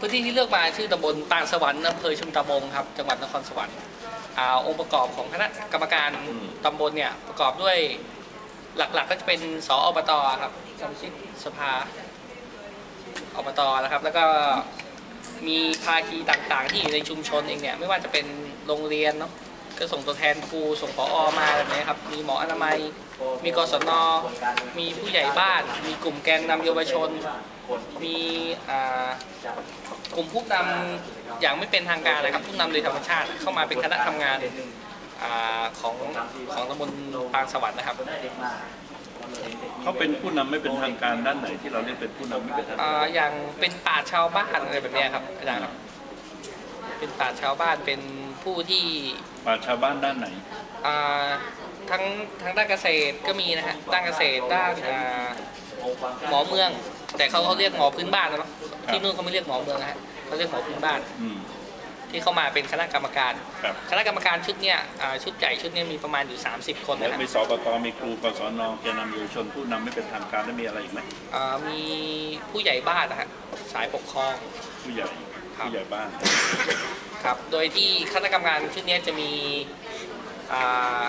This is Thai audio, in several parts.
พื้นที่ที่เลือกมาชื่อตำบลปางสวรรค์อำเภอชุมตะบงครับจังหวัดนครสวรรค์อาองค์ประกอบของคณะกรรมการตำบลเนี่ยประกอบด้วยหลักๆก็จะเป็นสออบตครับสมาชิกสภาอบตนะครับ แล้วก็มีภาคีต่างๆ ที่อยู่ในชุมชนเองเนี่ยไม่ว่าจะเป็นโรงเรียนเนาะก็ส่งตัวแทนครูส่งผอมาแบบนี้ครับมีหมออนามัย มีกศนมีผู้ใหญ่บ้าน มีกลุ่มแกนนำเยาวชน มีอ่า กลุ่มผู้นำอย่างไม่เป็นทางการนะครับผู้นำโดยธรรมชาติเข้ามาเป็นคณะทำงานอาของของตำบลปางสวรรค์นะครับเขาเป็นผู้นำไม่เป็นทางการด้านไหนที่เราเรียกเป็นผู้นำไม่เป็นทางอ่าการอย่างเป็นป่าชญ์ชาวบ้านอะไรแบบเนี้ยครับอาจารย์ครับเป็นป่าชญ์ชาวบ้านเป็นผู้ที่ป่าชาวบ้านด้านไหนอ่าทั้งทั้งด้านเกษตรก็มีนะฮะด้านเกษตรด้านอ่าหมอเมือง แต่เขาเขาเรียกหมอพื้นบ้านนะเนาะ ที่นู่นเขาไม่เรียกหมอเมืองนะฮะเขาเรียกหมอพื้นบ้าน อืม ที่เข้ามาเป็นคณะกรรมการ ครับ คณะกรรมการชุดเนี้ยอ่าชุดใหญ่ชุดเนี้ยมีประมาณอยู่ 30 คนแล้วนะฮะมีสปตมีครูกศนแกนนำเยาวชนผู้นำไม่เป็นทางการแล้วมีอะไรอีกไหมอ่ามีผู้ใหญ่บ้านนะฮะสายปกครอง ผู้ใหญ่ครับ ผู้ใหญ่บ้านครับ โดยที่คณะกรรมการชุดเนี้ยจะมีอ่า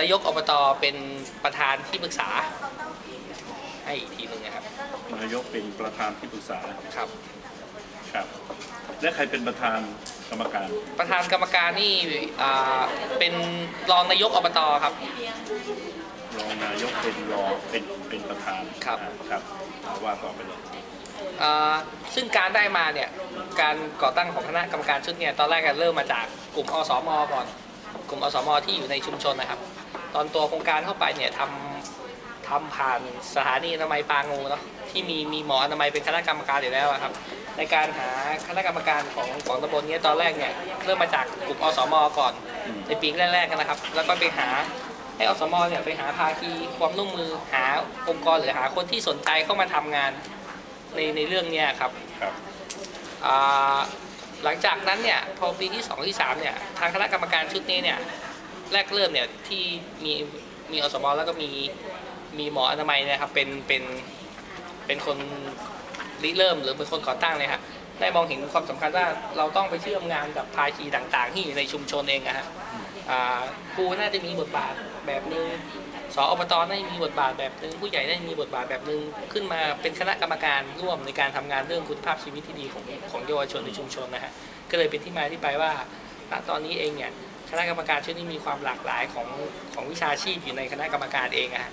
นายกอบตเป็นประธานที่ปรึกษาให้อีกทีหนึ่งนะครับ นายกเป็นประธานที่ปรึกษาครับ ครับ และใครเป็นประธานกรรมการ ประธานกรรมการนี่อ่าเป็นรองนายกอบตครับ รองนายกเป็นรองเป็นเป็นประธานครับอ่าครับเอาว่าต่อไปเลยอ่าซึ่งการได้มาเนี่ยการก่อตั้งของคณะกรรมการชุดเนี่ยตอนแรกก็เริ่มมาจากกลุ่มอสมก่อน กลุ่มอสมที่อยู่ในชุมชนนะครับ ตอนตัวโครงการเข้าไปเนี่ยทำทำผ่านสถานีอนามัยปางงูเนาะ ที่มีมีหมออนามัยเป็นคณะกรรมการอยู่แล้วอะครับ ในการหาคณะกรรมการของของตำบลเนี้ตอนแรกเนี่ยเริ่มมาจากกลุ่มอสมก่อนอืมในปีแรกๆกันนะครับ แล้วก็ไปหาให้อสมเนี่ยไปหาภาคีความร่วมมือหาองค์กรหรือหาคนที่สนใจเข้ามาทำงานในในเรื่องเนี้ยครับ ครับ อ่าหลังจากนั้นเนี่ยพอปีที่2ที่3เนี่ยทางคณะกรรมการชุดนี้เนี่ยแรกเริ่มเนี่ยที่มีมีอสมแล้วก็มีมีหมออนามัยเนะครับเป็นเป็น เป็นคนริเริ่มหรือเป็นคนก่อตั้งเลยครับได้มองเห็นความสำคัญว่าเราต้องไปเชื่อมงานกับภาคีต่างๆ ที่อยู่ในชุมชนเองนะฮะครูน่าจะมีบทบาทแบบนึงสออบตน่าจะมีบทบาทแบบนึงผู้ใหญ่น่าจะมีบทบาทแบบนึงขึ้นมาเป็นคณะกรรมการร่วมในการทำงานเรื่องคุณภาพชีวิตที่ดีของของเยาวชนในชุมชนนะฮะก็เลยเป็นที่มาที่ไปว่าณตอนนี้เองเนี่ยคณะกรรมการชุดนี้มีความหลากหลายของของวิชาชีพอยู่ในคณะกรรมการเองอะฮะ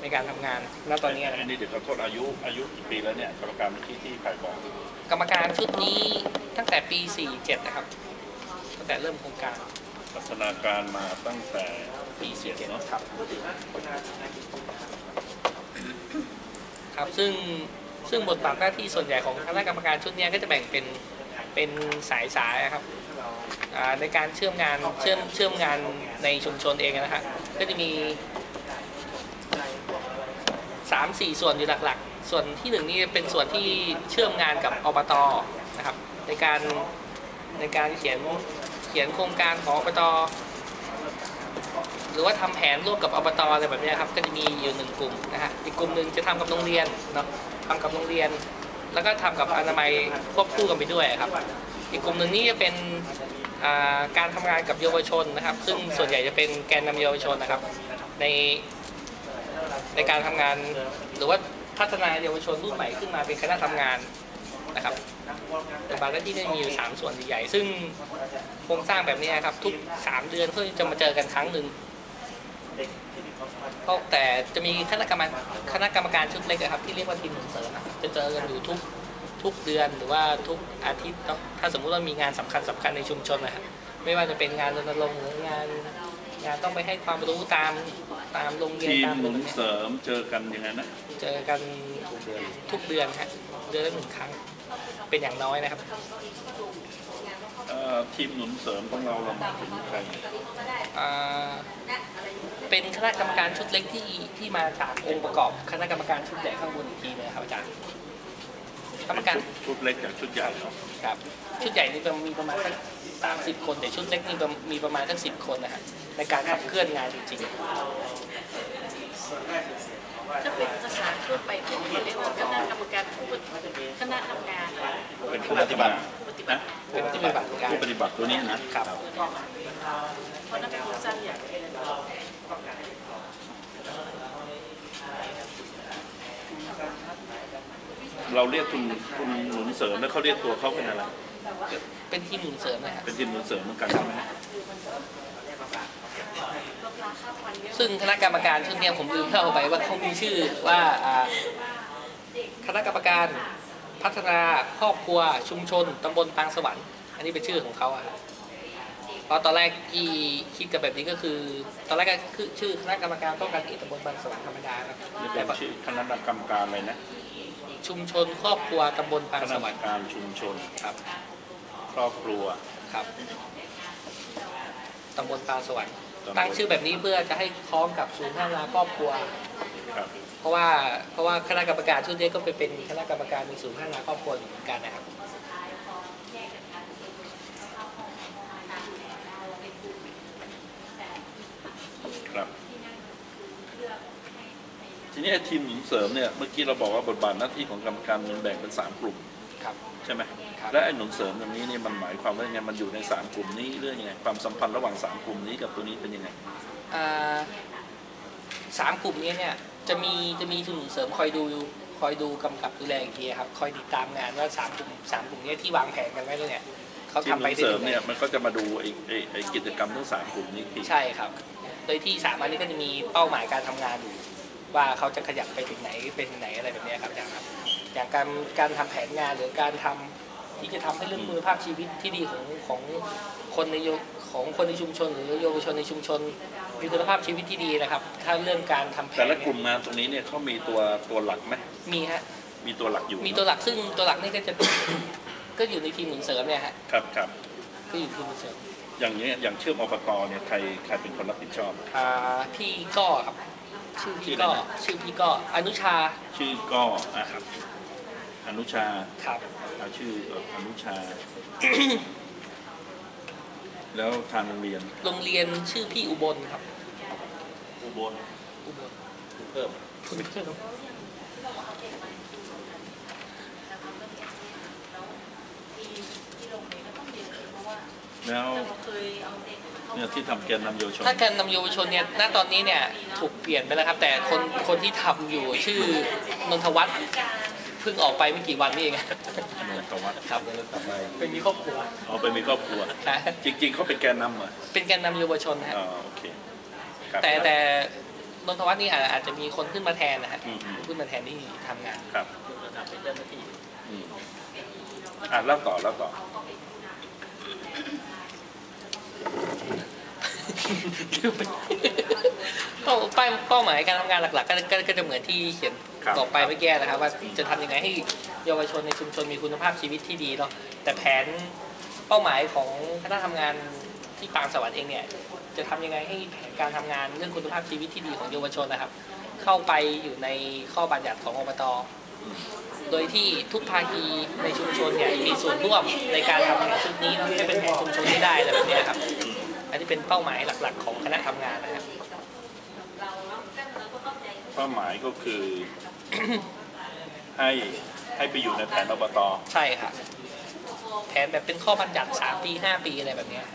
ในการทำงานณตอนนี้นะอันนี้เดี๋ยวขอโทษอายุอายุกี่ปีแล้วเนี่ยกรรมการเมื่อกี้ที่ใครบอกกรรมการชุดนี้ตั้งแต่ปี 47 นะครับ ตั้งแต่เริ่มโครงการพัฒนาการมาตั้งแต่ปีเจ็ด47เนาะครับครับซึ่งซึ่งบทบาทหน้าที่ส่วนใหญ่ของคณะกรรมการชุดเนี้ยก็จะแบ่งเป็นเป็นสายสายๆครับอ่าในการเชื่อมงานเชื่อมเชื่อมงานในชุมชนเองนะฮะก็จะมีสามสี่ส่วนอยู่หลักๆ ส่วนที่หนึ่งนี่เป็นส่วนที่เชื่อมงานกับอบตนะครับ ในการในการเขียนเขียนโครงการของอบตหรือว่าทำแผนร่วมกับอบตอะไรแบบนี้ครับก็จะมีอยู่หนึ่งกลุ่มนะฮะอีกกลุ่มหนึ่งจะทำกับโรงเรียนเนาะทำกับโรงเรียน แล้วก็ทำกับอนามัยควบคู่กันไปด้วยครับ อีกกลุ่มหนึ่งนี่จะเป็นการทำงานกับเยาวชนนะครับ ซึ่งส่วนใหญ่จะเป็นแกนนำเยาวชนนะครับ ใน ในการทำงาน หรือว่าพัฒนาเยาวชนรุ่นใหม่ขึ้นมาเป็นคณะทำงานนะครับบทบาทหน้าที่ได้มีอยู่สามส่วนใหญ่ซึ่งโครงสร้างแบบนี้ครับ ทุกสามเดือนเพื่อจะมาเจอกันครั้งหนึ่งเพราะแต่จะมีคณะกรรมการคณะกรรมการชุดเล็กครับที่เรียกว่าทีมหนุนเสริมจะเจอกันอยู่ทุกทุกเดือนหรือว่าทุกอาทิตย์เนาะถ้าสมมุติว่ามีงานสำคัญสำคัญในชุมชนนะครับไม่ว่าจะเป็นงานรณรงค์หรืองานงานต้องไปให้ความรู้ตาม ตามโรงเรียนทีมตามหนุนอะไรแบบเนี้ยเสริมเจอกันยังไงนะเจอกันทุกเดือนฮะเดือนละหนึ่งครั้ง เป็นอย่างน้อยนะครับ เอ่อทีมหนุนเสริมของเราเราหมายถึงใครอ่าเป็นคณะกรรมการชุดเล็กที่ที่มาจากองค์ประกอบ คณะกรรมการชุดใหญ่ข้างบนอีกทีนึงครับอาจารย์ กรรมการชุดชุดเล็กจากชุดใหญ่เนาะครับ ชุดใหญ่นี่ประมาณมีประมาณสักสามสิบคนแต่ชุดเล็กนี่ประมีประมาณสักสิบคนนะฮะในการขับเคลื่อนงานจริงถ้าเป็นภาษาทั่วไปผมเรียกว่าคณะกรรมการผู้คณะทำงานเป็นผู้ปฏิบัตินะเป็นผู้ปฏิบัติการผู้ปฏิบัติตัวนี้นะครับเราเรี ยกทุนทุนหนุนเสริมแล้วเขาเรียกตัวเขาเป็นอะไร เป็นทีมหนุนเสริมนะครับเป็นทีมหนุนเสริมเหมือนกันใช่ไหมซึ่งคณะกรรมการชุดเนี้ยผมลืมเล่าไปว่าเขามีชื่อว่าอ่าคณะกรรมการพัฒนาครอบครัวชุมชนตำบลปางสวรรค์ อันนี้เป็นชื่อของเขาอะครับเพราะตอนแรกที่คิดกันแบบนี้ก็คือ ตอนแรกก็คือชื่อคณะกรรมการป้องกันเหตุตำบลปางสวรรค์ธรรมดาครับนี่แต่เป็นชื่อคณะกรรมการอะไรนะ ชุมชนครอบครัวตำบลปางคสณะกรวรรมรค์การชุมชนครับครอบครัว ครับตำบลปางสวรรค์ตำบล ตั้งชื่อแบบนี้เพื่อจะให้คล้องกับศูนย์พัฒนาครอบครัว ครับเพราะว่าเพราะว่าคณะกรรมการชุดนี้ก็ไปเป็นคณะกรรมการในศูนย์พัฒนาครอบครัวเหมือนกันนะครับครับ ทีนี้ไอ้ทีมหนุนเสริมเนี่ยเมื่อกี้เราบอกว่าบทบาทหน้าที่ของกรรมการมันแบ่งเป็นสามกลุ่มครับ ใช่ไหมครับและไอ้หนุนเสริมตรงนี้เนี่ยมันหมายความว่ายังไงมันอยู่ในสามกลุ่มนี้เรื่องยังไงความสัมพันธ์ระหว่างสามกลุ่มนี้กับตัวนี้เป็นยังไงอ่าสามกลุ่มนี้เนี่ยจะมีจะมีทุนหนุนเสริมคอยดูคอยดูกำกับดูแลอีกทีครับคอยติดตามงานว่าสามกลุ่มสามกลุ่มนี้ที่วางแผนกันไว้แล้วเนี่ยเขาทีมทำหไปนุนได้เสริถึมงไหนเนี่ยมันก็จะมาดูไอ้ไอ้ไอ้กิจกรรมทั้งสามกลุ่มนี้อีกที ใช่ครับ โดยที่สามอันนี้ก็จะมีเป้าหมายการทำงานอยู่ ว่าเขาจะขยับไปถึงไหนเป็นถึงไหนอะไรแบบเนี้ยครับอาจารย์ครับอย่างการการทำแผนงานหรือการทำที่จะทำให้เรื่องคุณภาพชีวิตที่ดีของของคนในโยของคนในชุมชน หรือเยาวชนในชุมชนมีคุณภาพชีวิตที่ดีนะครับ ถ้าเรื่องการทำแผนแต่ละกลุ่มงานตรงนี้เนี่ยเขามีตัวตัวหลักไหมมีฮะมีตัวหลักอยู่ มีตัวหลักซึ่งตัวหลักนี่ก็จะก็อยู่ในทีมหนุนเสริมเนี่ยฮะครับครับก็อยู่ทีมหนุนเสริมอย่างนี้ยอย่างเชื่อมอบตเนี่ยใครใครเป็นคนรับผิดชอบอ่าพี่ก้อครับ ชื่อชื่พี่ออะไรก้อนะชื่อพี่ก้ออนุชาชื่อก็อะครับอนุชาครับเอาชื่ออนุชา แล้วทางโรงเรียน โรงเรียนชื่อพี่อุบลครับ อุบลอุบลเพิ่มคุณเชื่อครับแล้วเนี่ยที่ทำแกนนำเยาวชน ถ้าการนำเยาวชนเนี่ย ณ ตอนนี้เนี่ยถูกเปลี่ยนไปแล้วครับ แต่คนคนที่ทำอยู่ชื่อนนทวัฒน์เพิ่งออกไปไม่กี่วันนี่เองนนทวัฒน์ครับเป็นมีครอบครัว เอาไปมีครอบครัวนะจริง ๆเขาเป็นแกนนำเหรอเป็นการนำเยาวชนฮะ อ๋อโอเคครับแต่แต่นนทวัฒน์นี่อาจอาจจะมีคนขึ้นมาแทนนะฮะอืมอืมขึ้นมาแทนที่ทำงานครับเป็นเจ้าหน้าที่อืมอะเล่าต่อเล่าต่อ เป้าเป้าเป้าหมายการทำงานหลักๆ ก็ก็ก็จะเหมือนที่เขียนครับบอกไปเมื่อกี้นะครับ ว่าจะทำยังไงให้เยาวชนในชุมชนมีคุณภาพชีวิตที่ดีเนาะแต่แผนเป้าหมายของคณะทำงานที่ปางสวรรค์เองเนี่ย จะทำยังไงให้แผนการทำงานเรื่องคุณภาพชีวิตที่ดีของเยาวชนนะครับ เข้าไปอยู่ในข้อบัญญัติของอบต โดยที่ทุกภาคีในชุมชนเนี่ยมีส่วนร่วมในการทำแผนชุดนี้เนาะให้เป็นแผนชุมชนให้ได้อะไรแบบเนี้ยครับอั นนี้เป็นเป้าหมายหลักๆ ของคณะทำงานนะครับเป้าหมายก็คือ ให้ให้ไปอยู่ในแผนอบตใช่ค่ะแผนแบบเป็นข้อบัญญัติสามปีห้าปีอะไรแบบเนี้ย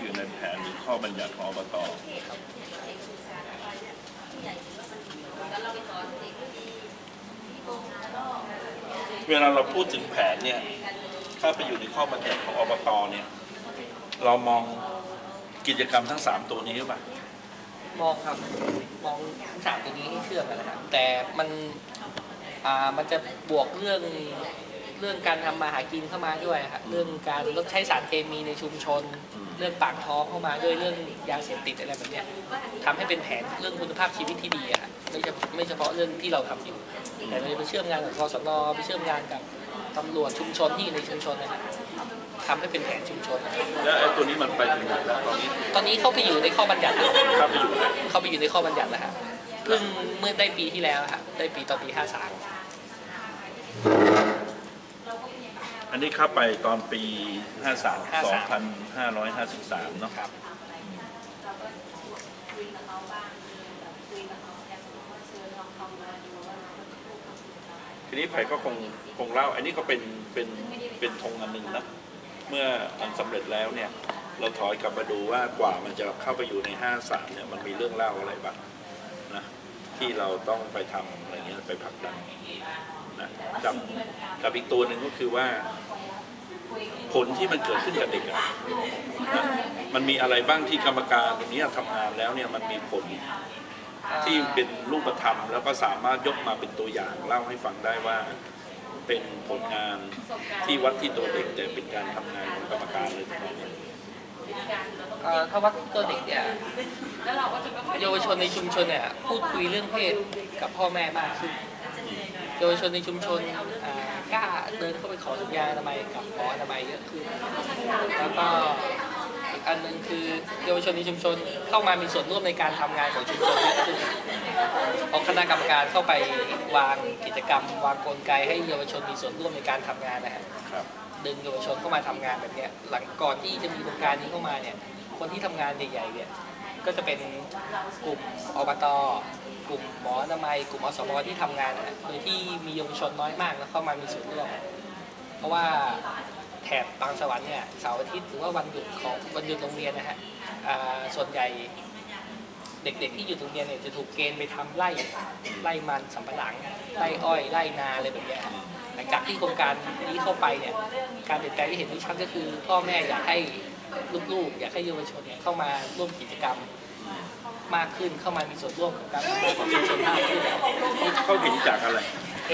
อยู่ในแผนหรือข้อบัญญัติของอบตเวลาเราพูดถึงแผนเนี่ย ถ้าไปอยู่ในข้อบัญญัติของอบตเนี่ย เรามองกิจกรรมทั้งสามตัวนี้หรือเปล่า มองครับ มองทั้งสามตัวนี้ให้เชื่อมกันนะครับ แต่มัน อ่า มันจะบวกเรื่อง เรื่องการทำมาหากินเข้ามาด้วยครับ เรื่องการลดใช้สารเคมีในชุมชน อืม เรื่องปากท้องเข้ามาด้วย เรื่องยาเสพติดอะไรแบบเนี้ยทำให้เป็นแผนเรื่องคุณภาพชีวิตที่ดีอะครับไม่เฉพาะไม่เฉพาะเรื่องที่เราทำอยู่ แต่เราจะไปเชื่อมงานกับกศนไปเชื่อมงานกับ ตำรวจชุมชนที่อยู่ในชุมชนนะครับทำให้เป็นแผนชุมชนนะครับแล้วไอ้ตัวนี้มันไปถึงไหนแล้วตอนนี้ตอนนี้เข้าไปอยู่ในข้อบัญญัติแล้วเข้าไปอยู่ไหนเข้าไปอยู่ในข้อบัญญัติแล้วครับเพิ่งเมื่อได้ปีที่แล้วครับได้ปีตอนปี53อันนี้เข้าไปตอนปี 53 53 2553 เนาะ ครับ ทีนี้ไผ่ก็คงคงเล่า อันนี้ก็เป็นเป็นเป็นธงอันหนึ่งนะเมื่อมันสำเร็จแล้วเนี่ย เราถอยกลับมาดูว่ากว่ามันจะเข้าไปอยู่ในห้าสามเนี่ยมันมีเรื่องเล่าอะไรบ้างนะที่เราต้องไปทำอะไรเงี้ยไปผลักดันนะกับกับอีกตัวหนึ่งก็คือว่า ผลที่มันเกิดขึ้นกับเด็กอะนะมันมีอะไรบ้างที่กรรมการตรงนี้ทำงานแล้วเนี่ยมันมีผล ที่เป็นรูปธรรม แล้วก็สามารถยกมาเป็นตัวอย่างเล่าให้ฟังได้ว่าเป็นผลงานที่วัดที่ตัวเด็กแต่เป็นการทำงานของกรรมการเลยทั้งนั้นเนี่ยเอ่อถ้าวัดตัวเด็กเนี่ยเยาวชนในชุมชนเนี่ยพูดคุยเรื่องเพศกับพ่อแม่มากขึ้นเยาวชนในชุมชนกล้าเดินเข้าไปขอสัญญาอนามัยกับหมออนามัยเยอะขึ้นแล้วก็ อีกอันหนึ่งคือเยาวชนในชุมชนเข้ามามีส่วนร่วมในการทำงานของชุมชนเยอะขึ้นเอาคณะกรรมการเข้าไปวางกิจกรรม วางกลไกให้เยาวชนมีส่วนร่วมในการทำงานนะฮะครับดึงเยาวชนเข้ามาทำงานแบบเนี้ยหลังก่อนที่จะมีโครงการนี้เข้ามาเนี่ยคนที่ทำงานใหญ่ๆเนี่ยก็จะเป็นกลุ่มอบตกลุ่มหมออนามัยกลุ่มอสมที่ทำงานนะโดยที่มีเยาวชนน้อยมากแล้วเข้ามามีส่วนร่วมเพราะว่าแถบบางสวรรค์เนี่ยเสาร์อาทิตย์หรือว่าวันหยุดของวันหยุดโรงเรียนนะฮะส่วนใหญ่เด็กๆที่อยู่โรงเรียนเนี่ยจะถูกเกณฑ์ไปทำไร่ไร่มันสำปะหลังไร่อ้อยไร่นาอะไรแบบนี้ฮะหลังจากที่โครงการนี้เข้าไปเนี่ยการเปลี่ยนแปลงที่เห็นได้ชัดก็คือพ่อแม่อยากให้ลูกๆ อยากให้เยาวชนเนี่ยเข้ามาร่วมกิจกรรมมากขึ้นเข้ามามีส่วนร่วมกับการทำงานของชุมชนมากขึ้นเขาเห็นจากอะไร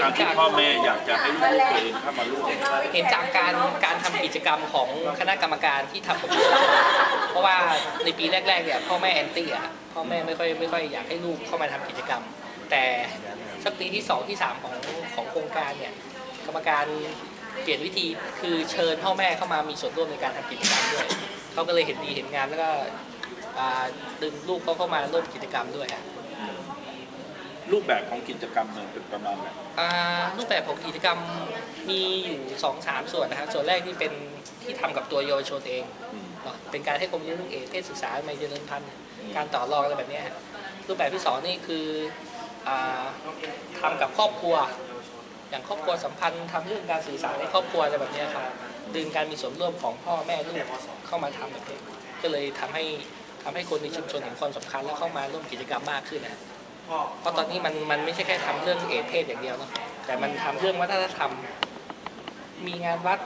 การที่พ่อแม่อยากจะให้ลูกตัวเองเข้ามาร่วมเห็นจากการการทำกิจกรรมของคณะกรรมการที่ทำกับเยาวชนเพราะว่าในปีแรกๆเนี่ยพ่อแม่แอนตี้อะพ่อแม่ไม่ค่อยไม่ค่อยอยากให้ลูกเข้ามาทำกิจกรรม แต่สักปีที่สองที่สามของของโครงการเนี่ยกรรมการเปลี่ยนวิธีคือเชิญพ่อแม่เข้ามามีส่วนร่วมในการทำกิจกรรมด้วยเขาก็เลยเห็นดีเห็นงามแล้วก็อ่าดึงลูกเขาเข้ามาร่วมกิจกรรมด้วยฮะ รูปแบบของกิจกรรมเนี่ยเป็นประมาณไหนอ่ารูปแบบของกิจกรรมมีอยู่สองสามส่วนนะครับส่วนแรกนี่เป็นที่ทำกับตัวเยาวชนเองอืมเนาะเป็นการให้ความรู้เรื่องเอเพศศึกษาไม่เจริญพันธุ์การต่อรองอะไรแบบเนี้ยฮะรูปแบบที่สองนี่คืออาทำกับครอบครัว อย่างครอบครัวสัมพันธ์ทำเรื่องการสื่อสารในครอบครัวอะไรแบบเนี้ยครับดึงการมีส่วนร่วมของพ่อแม่ลูกเข้ามาทำแบบนี้ก็เลยทำให้ทำให้คนในชุมชนเห็นความสำคัญแล้วเข้ามาร่วมกิจกรรมมากขึ้นนะ เพราะตอนนี้มันมันไม่ใช่แค่ทำเรื่องเอเพศอย่างเดียวเนาะแต่มันทำเรื่องวัฒนธรรม มีงานวัด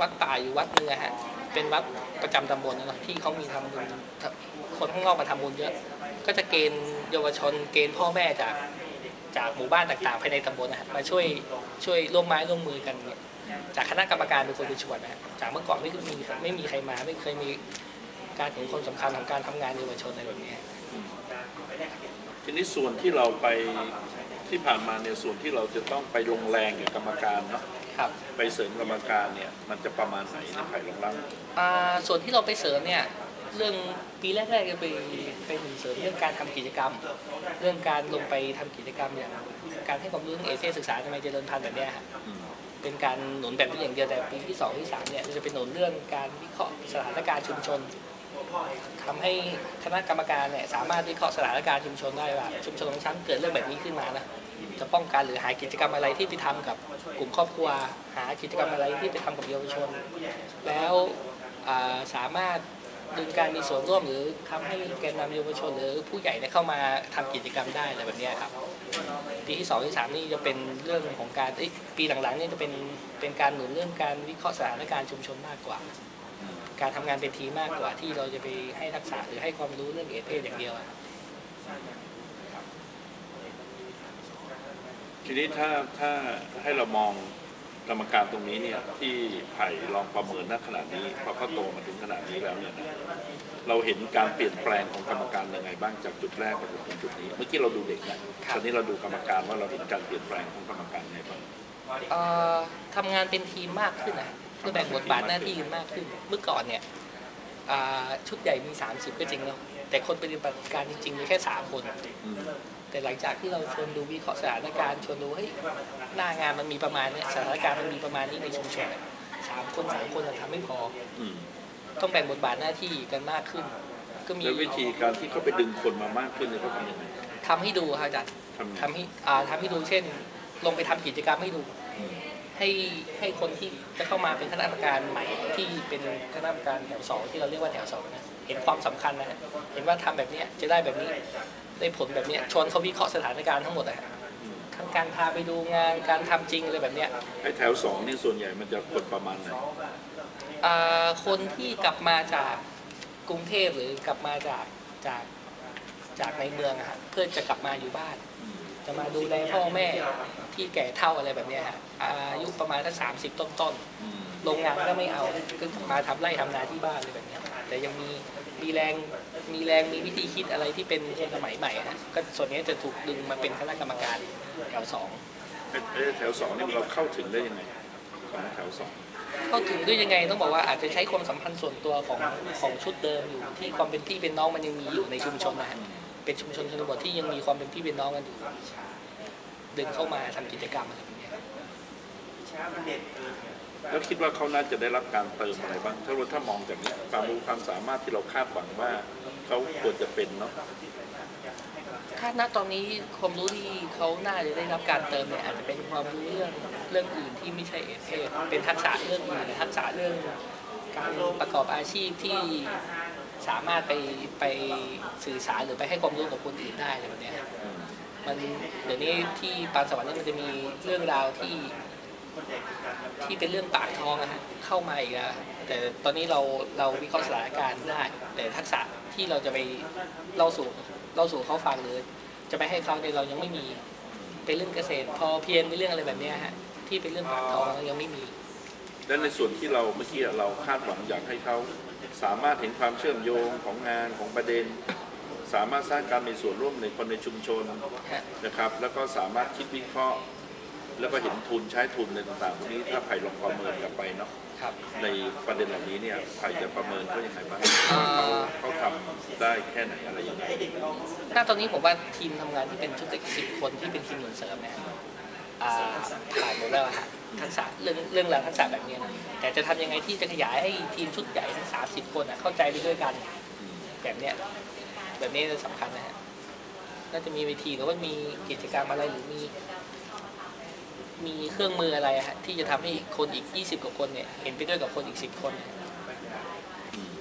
วัดป่าอยู่วัดหนึงอะฮะเป็นวัดประจำตำบลนะเนาะที่เขามีทำบุญคนข้างนอกมาทำบุญเยอะ ก็จะเกณฑ์เยาวชน เกณฑ์พ่อแม่จากจากหมู่บ้านต่างๆภายในตำบลนะฮะมาช่วยช่วยร่วมไม้ร่วมมือกันเนี่ยจากคณะกรรมการเป็นคนไปชวนนะจากเมื่อก่อนไม่มีไม่มีใครมาไม่เคยมีการเห็นความสำคัญของการทำงานเยาวชนอะไรแบบนี้ ทีนี้ส่วนที่เราไปที่ผ่านมาเนี่ยส่วนที่เราจะต้องไปลงแรงกับกรรมการเนาะครับไปเสริมกรรมการเนี่ยมันจะประมาณไหนนะไผ่ลองเล่าอ่าส่วนที่เราไปเสริมเนี่ยเรื่องปีแรกๆจะไปไปหนุนเสริมเรื่องการทำกิจกรรม เรื่องการลงไปทำกิจกรรมอย่างการให้ความรู้เรื่องเอเซศึกษาทำไมเจริญพันธุ์แบบเนี้ยฮะอืมเป็นการหนุนแบบนี้อย่างเดียวแต่ปีที่สองที่สามเนี่ยจะเป็นหนุนเรื่องการวิเคราะห์สถานการณ์ชุมชน ทำให้คณะกรรมการเนี่ยสามารถวิเคราะห์สถานการณ์ชุมชนได้ว่าชุมชนของฉันเกิดเรื่องแบบนี้ขึ้นมานะจะป้องกันหรือหากิจกรรมอะไรที่ไปทำกับกลุ่มครอบครัว หากิจกรรมอะไรที่ไปทำกับเยาวชน แล้วสามารถดึงการมีส่วนร่วมหรือทำให้แกนนำเยาวชนหรือผู้ใหญ่ได้เข้ามาทำกิจกรรมได้อะไรแบบนี้ครับปีที่สองที่สามนี่จะเป็นเรื่องของการปีหลังๆนี่จะเป็นเป็นการหนุนเรื่องการวิเคราะห์สถานการณ์ชุมชนมากกว่า การทำงานเป็นทีมมากกว่าที่เราจะไปให้ทักษะหรือให้ความรู้เรื่องเอเพศอย่างเดียวอะทีนี้ถ้าถ้าให้เรามองกรรมการตรงนี้เนี่ยที่ไผ่ลองประเมินณขณะนี้พอเขาโตมาถึงขนาดนี้แล้วเนี่ยนะเราเห็นการเปลี่ยนแปลงของกรรมการยังไงบ้างจากจุดแรกมาถึงจุดนี้ เมื่อกี้เราดูเด็กนะตอนนี้เราดูกรรมการว่าเราเห็นการเปลี่ยนแปลงของกรรมการยังไงบ้างเอ่อทำงานเป็นทีมมากขึ้นนะ คือแบ่งบทบาทหน้าที่กันมากขึ้น เมื่อก่อนเนี่ยอ่าชุดใหญ่มี 30 ก็จริงเนาะแต่คนปฏิบัติการจริงๆมีแค่ 3 คนอืมแต่หลังจากที่เราชวนดูวิเคราะห์สถานการณ์ชวนดูเฮ้ยหน้างานมันมีประมาณเนี้ยสถานการณ์มันมีประมาณนี้ในชุมชนอะสามคนสามคนอะทำไม่พออืมต้องแบ่งบทบาทหน้าที่กันมากขึ้น ก็มีแล้ววิธีการที่เขาไปดึงคนมามากขึ้นเนี่ยเขาทำยังไงทำให้ดูครับอาจารย์ทำยังไงทำให้อ่าทำให้ดูเช่น ลงไปทำกิจกรรมให้ดูอืม ให้ให้คนที่จะเข้ามาเป็นคณะกรรมการใหม่ที่เป็นคณะกรรมการแถวสองที่เราเรียกว่าแถวสองนะเห็นความสำคัญนะฮะเห็นว่าทำแบบเนี้ยจะได้แบบนี้ได้ผลแบบเนี้ยชวนเขาวิเคราะห์สถานการณ์ทั้งหมดอะฮะอืมทั้งการพาไปดูงานการทำจริงอะไรแบบเนี้ยไอ้แถวสองนี่ส่วนใหญ่มันจะคนประมาณไหนอ่าคนที่กลับมาจากกรุงเทพหรือกลับมาจากจากจากในเมืองอะฮะเพื่อจะกลับมาอยู่บ้านอืม จะมาดูแลพ่อแม่ที่แก่เฒ่าอะไรแบบเนี้ยฮะอายุประมาณสักสามสิบต้นๆอืมโรงงานก็ไม่เอาก็มาทำไร่ทำนาที่บ้านเลยแบบเนี้ยแต่ยังมีมีแรงมีแรงมีวิธีคิดอะไรที่เป็นคนสมัยใหม่อะก็ส่วนนี้จะถูกดึงมาเป็นคณะกรรมการแถวสองไอ้ไอ้แถวสองนี่เราเข้าถึงได้ยังไงของแถวสองเข้าถึงด้วยยังไงต้องบอกว่าอาจจะใช้ความสัมพันธ์ส่วนตัวของของชุดเดิมอยู่ที่ความเป็นพี่เป็นน้องมันยังมีอยู่ในชุมชนนะฮะ เป็นชุมชนชนบทที่ยังมีความเป็นพี่เป็นน้องกันอยู่ดึงเข้ามาทำกิจกรรมอะไรแบบเนี้ยแล้วคิดว่าเขาน่าจะได้รับการเติมอะไรบ้าง ถ้าเราถ้ามองจากเนี้ยความรู้ความสามารถที่เราคาดหวังว่าเขาควรจะเป็นเนาะถ้าณตอนนี้ความรู้ที่เขาน่าจะได้รับการเติมเนี่ยอาจจะเป็นความรู้เรื่องเรื่องอื่นที่ไม่ใช่เอเอเป็นทักษะเรื่องอื่นทักษะเรื่องการประกอบอาชีพที่ สามารถไปไปสื่อสารหรือไปให้ความรู้กับคนอื่นได้อะไรแบบเนี้ยอืมมันเดี๋ยวนี้ที่ปานสวรรค์เนี่ยมันจะมีเรื่องราวที่ที่เป็นเรื่องปากท้องอะฮะเข้ามาอีกแล้วแต่ตอนนี้เราเราวิเคราะห์สถานการณ์ได้ แต่ทักษะที่เราจะไปเล่าสู่เล่าสู่เขาฟังหรือ จะไปให้เขาเนี่ยเรายังไม่มีเป็นเรื่องเกษตร พอเพียงเป็นเรื่องอะไรแบบเนี้ยฮะที่เป็นเรื่องปากท้องเรายังไม่มี และในส่วนที่เราเมื่อกี้เราคาดหวังอยากให้เขา สามารถเห็นความเชื่อมโยงของงานของประเด็น สามารถสร้างการมีส่วนร่วมในคนในชุมชนฮะนะครับ แล้วก็สามารถคิดวิเคราะห์ แล้วก็เห็นทุนใช้ทุนในต่างๆพวกนี้ถ้าไผ่ลองประเมินกลับไปเนาะครับในประเด็นเหล่านี้เนี่ยไผ่จะประเมินเขาอย่างไรบ้างอ่าว่าเขาเขาทำได้แค่ไหนอะไรยังไงหน้าตอนนี้ผมว่าทีมทำงานที่เป็นชุดเด็กสิบคนที่เป็นทีมหนุนเสริมเนี่ย อ่าผ่านหมดแล้วอะฮะทักษะเรื่องเรื่องราวทักษะแบบเนี้ยนะแต่จะทำยังไงที่จะขยายให้ทีมชุดใหญ่ทั้งสามสิบคนอะเข้าใจไปด้วยกันอืมแบบเนี้ยแบบนี้สำคัญนะฮะน่าจะมีเวทีหรือว่ามีกิจกรรมอะไรหรือมี มีเครื่องมืออะไรอะฮะที่จะทำให้คนอีก 20 กว่าคนเนี่ย เห็นไปด้วยกับคนอีก 10 คนเนี่ยอืม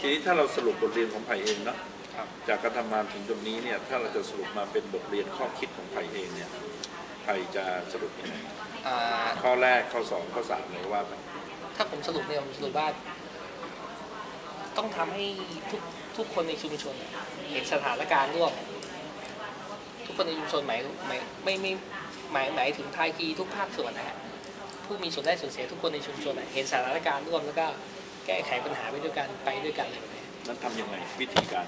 ทีนี้ถ้าเราสรุปบทเรียนของไผ่เองเนาะครับ จากการทำงานถึงตรงนี้เนี่ยถ้าเราจะสรุปมาเป็นบทเรียนข้อคิดของไผ่เองเนี่ยไผ่จะสรุปยังไงอ่าข้อแรกข้อสองข้อสามเลยว่าไปถ้าผมสรุปเนี่ยผมสรุปว่าต้องทำให้ทุกทุกคนในชุมชนเนี่ยเห็นสถานการณ์ร่วมทุกคนในชุมชนหมายหมายไม่ไม่หมายหมายถึงภาคีทุกภาคส่วนนะฮะผู้มีส่วนได้ส่วนเสียทุกคนในชุมชนอะเห็นสถานการณ์ร่วมแล้วก็แก้ไขปัญหาไปด้วยกันไปด้วยกันอะไรแบบนี้นั้นทำยังไงวิธีการ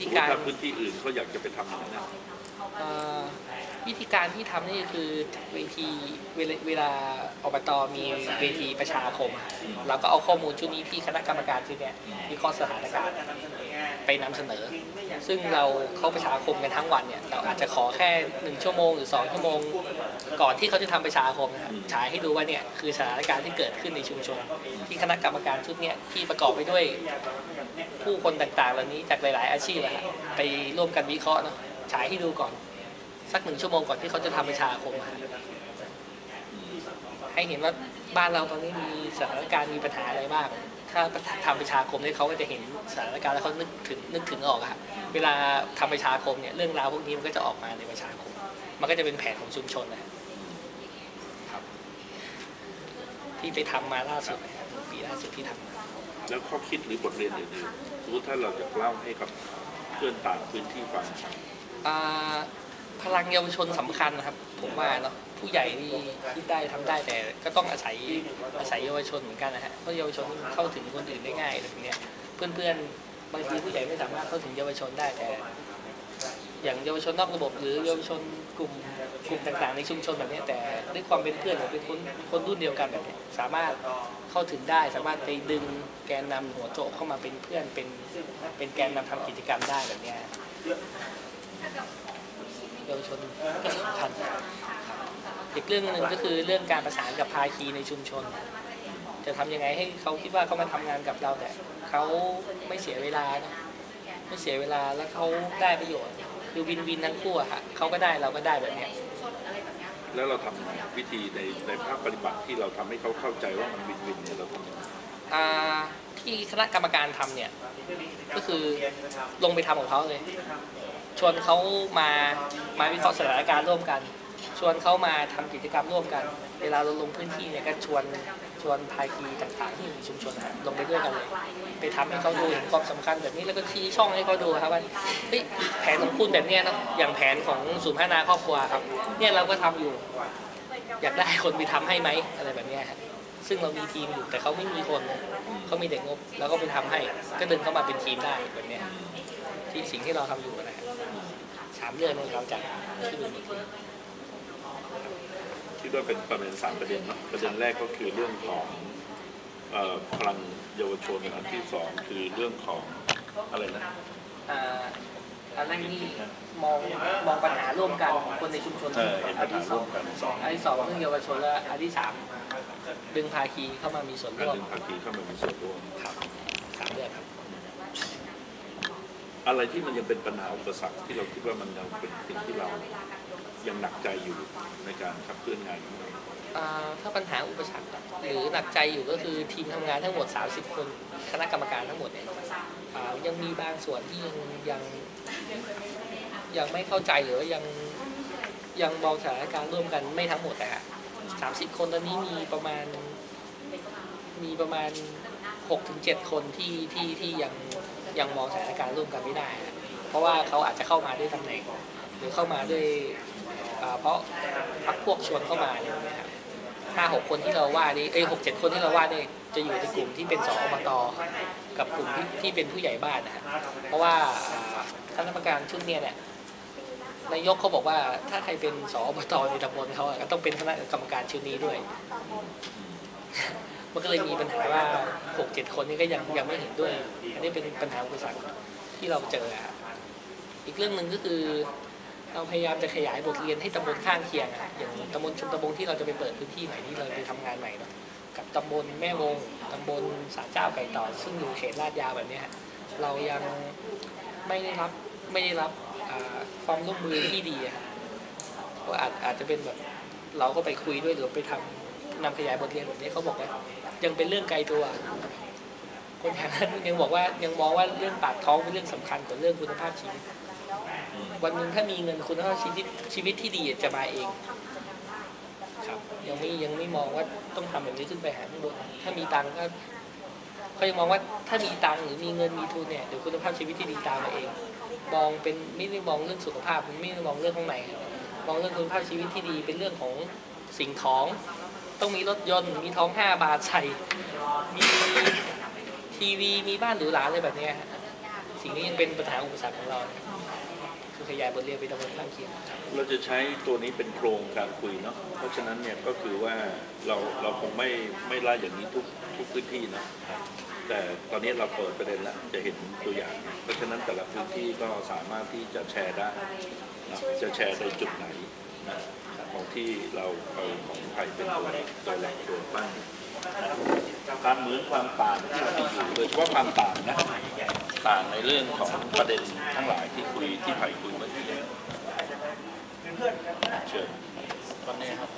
วิธีการ ถ้าพื้นที่อื่นเขาอยากจะไปทำอย่างนั้นนะ เอ่อ วิธีการที่ทำนี่คือเวทีเวลาเวลาอบตมีเวทีประชาคมอะเราก็เอาข้อมูลชุดนี้ที่คณะกรรมการชุดเนี้ยวิเคราะห์สถานการณ์ไปนำเสนอ ซึ่งเราเข้าประชาคมกันทั้งวันเนี่ยเราอาจจะขอแค่หนึ่งชั่วโมงหรือสองชั่วโมง ก่อนที่เขาจะทำประชาคมนะครับฉายให้ดูว่าเนี่ยคือสถานการณ์ที่เกิดขึ้นในชุมชน ที่คณะกรรมการชุดเนี้ยที่ประกอบไปด้วยผู้คนต่างๆเหล่านี้จากหลาย ๆ อาชีพอะครับไปร่วมกันวิเคราะห์เนาะฉายให้ดูก่อน สักหนึ่งชั่วโมงก่อนที่เขาจะทำประชาคมอะให้เห็นว่าบ้านเราตอนนี้มีสถานการณ์มีปัญหาอะไรบ้างถ้าทำประชาคมเนี่ยเขาก็จะเห็นสถานการณ์แล้วเขานึกถึงนึกถึงออกอะครับเวลาทำประชาคมเนี่ยเรื่องราวพวกนี้มันก็จะออกมาในประชาคม มันก็จะเป็นแผนของชุมชนนะครับ ที่ไปทำมาล่าสุดนะครับปีล่าสุดที่ทำมาแล้วข้อคิดหรือบทเรียนอื่นๆสมมติถ้าเราจะเล่าให้กับเพื่อนต่างพื้นที่ฟังอ่า พลังเยาวชนสำคัญนะครับ ผมว่าเนาะผู้ใหญ่นี่คิดได้ทำได้แต่ก็ต้องอาศัยอาศัยเยาวชนเหมือนกันนะฮะเพราะเยาวชนเข้าถึงคนอื่นได้ง่ายอะไรแบบเนี้ยเพื่อนๆบางทีผู้ใหญ่ไม่สามารถเข้าถึงเยาวชนได้แต่ อย่างเยาวชนนอกระบบหรือเยาวชนกลุ่มกลุ่มต่างๆในชุมชนแบบเนี้ยแต่ด้วยความเป็นเพื่อนหรือเป็นคนคนรุ่นเดียวกันแบบเนี้ยสามารถเข้าถึงได้ สามารถไปดึงแกนนำหัวโจกเข้ามาเป็นเพื่อนเป็นเป็นแกนนำทำกิจกรรมได้แบบเนี้ย เยาวชนก็สำคัญอีกเรื่องหนึ่งก็คือเรื่องการประสานกับภาคีในชุมชน จะทำยังไงให้เขาคิดว่าเขามาทำงานกับเราแต่เขาไม่เสียเวลาเนอะไม่เสียเวลาแล้วเขาได้ประโยชน์ คือวินวินทั้งคู่อะค่ะเขาก็ได้เราก็ได้แบบเนี้ยแล้วเราทำยังไงวิธีในในภาคปฏิบัติที่เราทำให้เขาเข้าใจว่ามันวินวินเนี่ยเราทำยังไงอ่าที่คณะกรรมการทำเนี่ย ก็คือลงไปทำของเขาเลย ชวนเขามา มาวิเคราะห์สถานการณ์ร่วมกัน ชวนเขามาทำกิจกรรมร่วมกัน เวลาเราลงพื้นที่เนี่ยก็ชวนชวนภาคีต่างๆ ที่อยู่ในชุมชนลงไปด้วยกันเลย ไปทำให้เขาดูเห็นความสำคัญแบบนี้แล้วก็ชี้ช่องให้เขาดูครับว่าเฮ้ยแผนของคุณแบบเนี้ยนะอย่างแผนของศูนย์พัฒนาครอบครัวครับ เนี่ยเราก็ทำอยู่ อยากได้คนไปทำให้ไหมอะไรแบบนี้ยฮะซึ่งเรามีทีมอยู่แต่เขาไม่มีคนเขามีเด็กงบ แล้วก็ไปทำให้ ก็ดึงเข้ามาเป็นทีมได้แบบนี้ที่สิ่งที่เราทำอยู่ามเดือนของเราจากที่ดูหมดเลยคิดว่าเป็นประเด็นสามประเด็นเนาะประเด็นแรกก็คือเรื่องของเอ่อพลังเยาวชนอันที่สองคือเรื่องของอะไรนะอ่าอันแรกนี่มองมองปัญหาร่วมกันคนในชุมชนเออเห็นปัญหาที่สร่อวงมกันสองอันที่สองเรื่องเยาวชนและอันที่สามดึงภาคีเข้ามามีส่วนการร่วมดึงภาคีเข้ามามีส่วนร่วมครับสามเดือนครับ อะไรที่มันยังเป็นปัญหาอุปสรรคที่เราคิดว่ามันยังเป็นสิ่งที่เรายังหนักใจอยู่ในการขับเคลื่อนงานของเราอ่าถ้าปัญหาอุปสรรคหรือหนักใจอยู่ก็คือทีมทำงานทั้งหมด 30 คน คณะกรรมการทั้งหมดเนี่ยอ่ายังมีบางส่วนที่ยังยังยังไม่เข้าใจหรือว่ายังยังมองสถานการณ์ร่วมกันไม่ทั้งหมดนะฮะสามสิบคนตอนนี้มีประมาณมีประมาณหกถึงเจ็ดคนที่ที่ที่ยัง ยังมองสถานการณ์ร่วมกันไม่ได้ เพราะว่าเขาอาจจะเข้ามาด้วยตำแหน่งหรือเข้ามาด้วยเพราะพักพวกชวนเข้ามาอะไรอย่างเงี้ยครับห้าหกคนที่เราว่านี่เอ้ยหกเจ็ดคนที่เราว่านี่จะอยู่ในกลุ่มที่เป็นสอบตกับกลุ่มที่ที่เป็นผู้ใหญ่บ้านนะฮะเพราะว่าอ่าคณะกรรมการชุดเนี้ยเนี่ยนายกเขาบอกว่าถ้าใครเป็นสอบตในตำบลเขาก็ต้องเป็นคณะกรรมการชุดนี้ด้วย มันก็เลยมีปัญหาว่าหกเจ็ดคนนี้ก็ยังยังไม่เห็นด้วย อันนี้เป็นปัญหาอุปสรรคที่เราเจออะอีกเรื่องหนึ่งก็คือเราพยายามจะขยายบทเรียนให้ตำบลข้างเคียงอะอย่างตำบลชุมตำบลที่เราจะไปเปิดพื้นที่ใหม่ที่เราไปทำงานใหม่เนาะกับตำบลแม่วงตำบลสาเจ้าไก่ต่อ ซึ่งอยู่เขตลาดยาวแบบนี้ฮะเรายังไม่ได้รับไม่ได้รับอ่าความร่วมมือที่ดีอะฮะก็อาจอาจจะเป็นแบบเราก็ไปคุยด้วยหรือไปทำ นำขยายบทเรียนแบบนี้เขาบอกว่ายังเป็นเรื่องไกลตัว คนแถวนั้นยังบอกว่ายังมองว่าเรื่องปากท้องเป็นเรื่องสำคัญกว่าเรื่องคุณภาพชีวิตอืมวันหนึ่งถ้ามีเงินคุณภาพชีวิตชีวิตที่ดีจะมาเอง ครับ ยังไม่ยังไม่มองว่าต้องทำแบบนี้ขึ้นไปหาข้างบนถ้ามีตังค์ก็เขายังมองว่าถ้ามีตังค์หรือมีเงินมีทุนเนี่ยเดี๋ยวคุณภาพชีวิตที่ดีตามมาเอง มองเป็นไม่ได้มองเรื่องสุขภาพไม่ได้มองเรื่องข้างในมองเรื่องคุณภาพชีวิตที่ดีเป็นเรื่องของสิ่งของ ต้องมีรถยนต์ มีท้องห้าบาทใส่มีทีวีมีบ้านหรูหราอะไรแบบนี้ฮะสิ่งนี้ยังเป็นปัญหาอุปสรรคของเราคือขยายบทเรียนไปตำบลข้างเคียงเราจะใช้ตัวนี้เป็นโครงการคุยเนาะเพราะฉะนั้นเนี่ยก็คือว่าเราเราคงไม่ไม่ไล่อย่างนี้ทุกทุกพื้นที่นะแต่ตอนนี้เราเปิดประเด็นแล้วจะเห็นตัวอย่าง เพราะฉะนั้นแต่ละพื้นที่ก็สามารถที่จะแชร์ได้นะจะแชร์ในจุดไหนนะ ของที่เราเอาของไทยเป็นตัวตัวแหล่งตัวตั้งนะความเหมือนความต่างที่เรามีอยู่โดยเฉพาะความต่างนะต่างในเรื่องของประเด็นทั้งหลายที่คุยที่ไผ่คุยเมื่อกี้เชิญตอนนี้ครับ